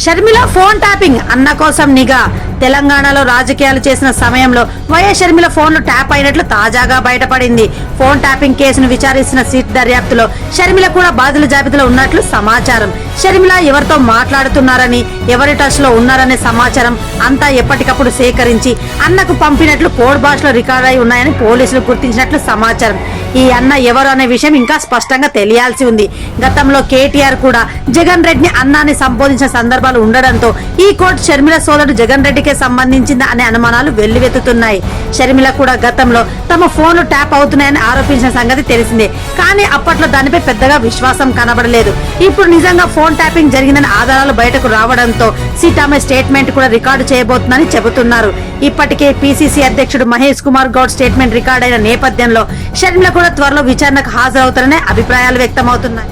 Sharmila phone tapping అన్న కోసం నిఘా తెలంగాణలో రాజకీయాలు చేసిన సమయంలో వైఎస్ షర్మిల ఫోన్లు ట్యాప్ అయినట్లు తాజాగా బయటపడింది. ఫోన్ ట్యాపింగ్ కేసును విచారిస్తున్న సిట్ దర్యాప్తులో షర్మిల కూడా బాధితుల జాబితాలో ఉన్నట్లు సమాచారం. షర్మిల ఎవరితో మాట్లాడుతున్నారని ఎవరి టచ్లో ఉన్నారనే సమాచారం అంతా ఎప్పటికప్పుడు సేకరించి అన్నకు పంపినట్లు కోడ్ భాషలో రికార్డ్ అయి ఉన్నాయని పోలీసులు గుర్తించినట్లు సమాచారం. ఈ అన్న ఎవరు అనే విషయం ఇంకా స్పష్టంగా తెలియాల్సి ఉంది. గతంలో కేటీఆర్ కూడా జగన్ రెడ్డిని అన్నాన్ని సంబోధించిన సందర్భాలు ఉండడంతో ఈ కోర్టు షర్మిల సోదరుడు జగన్ రెడ్డికి సంబంధించింది అనే అనుమానాలు వెల్లువెత్తుతున్నాయి. షర్మిల కూడా గతంలో తమ ఫోన్లు ట్యాప్ అవుతున్నాయని ఆరోపించిన సంగతి తెలిసిందే. కానీ అప్పట్లో దానిపై పెద్దగా విశ్వాసం కనబడలేదు. ఇప్పుడు నిజంగా ఫోన్ ట్యాపింగ్ జరిగిందని ఆధారాలు బయటకు రావడంతో సిట్ ఆమె స్టేట్మెంట్ కూడా రికార్డు చేయబోతుందని చెబుతున్నారు. ఇప్పటికే పిసిసి అధ్యక్షుడు మహేష్ కుమార్ గౌడ్ స్టేట్మెంట్ రికార్డ్ అయిన నేపథ్యంలో షర్మిల కూడా త్వరలో విచారణకు హాజరవుతారనే అభిప్రాయాలు వ్యక్తమవుతున్నాయి.